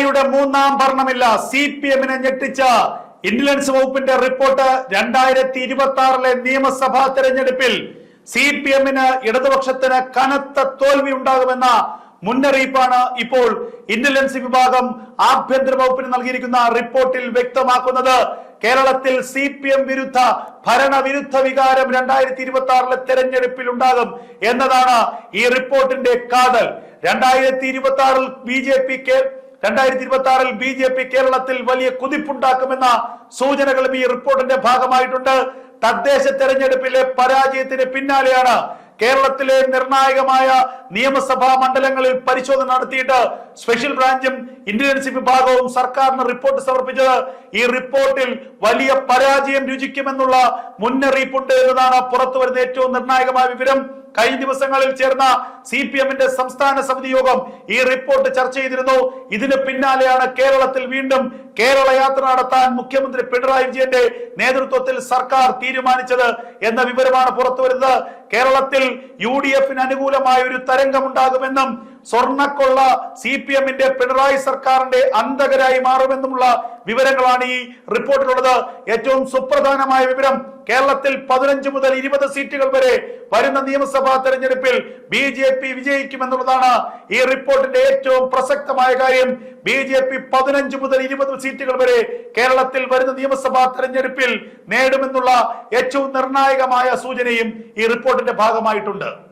പിണറായിയുടെ മൂന്നാം ഭരണമില്ല. C P എമ്മിനെ ഞെട്ടിച്ച ഇന്റലിജൻസ് വകുപ്പിന്റെ റിപ്പോർട്ട് രണ്ടായിരത്തി ഇരുപത്തി ആറിലെ നിയമസഭാ തെരഞ്ഞെടുപ്പിൽ സി പി എമ്മിന് ഇടതുപക്ഷത്തിന് കനത്ത തോൽവി ഉണ്ടാകുമെന്ന മുന്നറിയിപ്പാണ് ഇപ്പോൾ ഇന്റലിജൻസ് വിഭാഗം ആഭ്യന്തര വകുപ്പിന് നൽകിയിരിക്കുന്ന റിപ്പോർട്ടിൽ വ്യക്തമാക്കുന്നത്. കേരളത്തിൽ സി പി എം വിരുദ്ധ ഭരണവിരുദ്ധ വികാരം രണ്ടായിരത്തി ഇരുപത്തി ആറിലെ തെരഞ്ഞെടുപ്പിൽ ഉണ്ടാകും എന്നതാണ് ഈ റിപ്പോർട്ടിന്റെ കാതൽ. രണ്ടായിരത്തി ഇരുപത്തി ആറിൽ ബി ജെ പി രണ്ടായിരത്തി ഇരുപത്തി ആറിൽ ബി ജെ പി കേരളത്തിൽ വലിയ കുതിപ്പുണ്ടാക്കുമെന്ന സൂചനകളും ഈ റിപ്പോർട്ടിന്റെ ഭാഗമായിട്ടുണ്ട്. തദ്ദേശ തെരഞ്ഞെടുപ്പിലെ പരാജയത്തിന് പിന്നാലെയാണ് കേരളത്തിലെ നിർണായകമായ നിയമസഭാ മണ്ഡലങ്ങളിൽ പരിശോധന നടത്തിയിട്ട് സ്പെഷ്യൽ ബ്രാഞ്ചും ഇന്റലിജൻസ് വിഭാഗവും സർക്കാരിന് റിപ്പോർട്ട് സമർപ്പിച്ചത് ഈ റിപ്പോർട്ടിൽ വലിയ പരാജയം രുചിക്കുമെന്നുള്ള മുന്നറിയിപ്പുണ്ട് എന്നതാണ് പുറത്തു വരുന്ന ഏറ്റവും നിർണായകമായ വിവരം. കഴിഞ്ഞ ദിവസങ്ങളിൽ ചേർന്ന സി പി എമ്മിന്റെ സംസ്ഥാന സമിതി യോഗം ഈ റിപ്പോർട്ട് ചർച്ച ചെയ്തിരുന്നു. ഇതിന് പിന്നാലെയാണ് കേരളത്തിൽ വീണ്ടും കേരള യാത്ര നടത്താൻ മുഖ്യമന്ത്രി പിണറായി വിജയന്റെ നേതൃത്വത്തിൽ സർക്കാർ തീരുമാനിച്ചത് എന്ന വിവരമാണ് പുറത്തുവരുന്നത്. കേരളത്തിൽ യു ഡി എഫിന് അനുകൂലമായ ഒരു തരംഗമുണ്ടാകുമെന്നും സ്വർണക്കൊള്ള സി പി എമ്മിന്റെ പിണറായി സർക്കാരിന്റെ അന്തകരായി മാറുമെന്നുമുള്ള വിവരങ്ങളാണ് ഈ റിപ്പോർട്ടിലുള്ളത്. ഏറ്റവും സുപ്രധാനമായ വിവരം കേരളത്തിൽ പതിനഞ്ച് മുതൽ ഇരുപത് സീറ്റുകൾ വരെ വരുന്ന നിയമസഭാ തെരഞ്ഞെടുപ്പിൽ ബി ജെ പി വിജയിക്കുമെന്നുള്ളതാണ് ഈ റിപ്പോർട്ടിന്റെ ഏറ്റവും പ്രസക്തമായ കാര്യം. ബി ജെ പി പതിനഞ്ച് മുതൽ ഇരുപത് സീറ്റുകൾ വരെ കേരളത്തിൽ വരുന്ന നിയമസഭാ തെരഞ്ഞെടുപ്പിൽ നേടുമെന്നുള്ള ഏറ്റവും നിർണായകമായ സൂചനയും ഈ റിപ്പോർട്ടിന്റെ ഭാഗമായിട്ടുണ്ട്.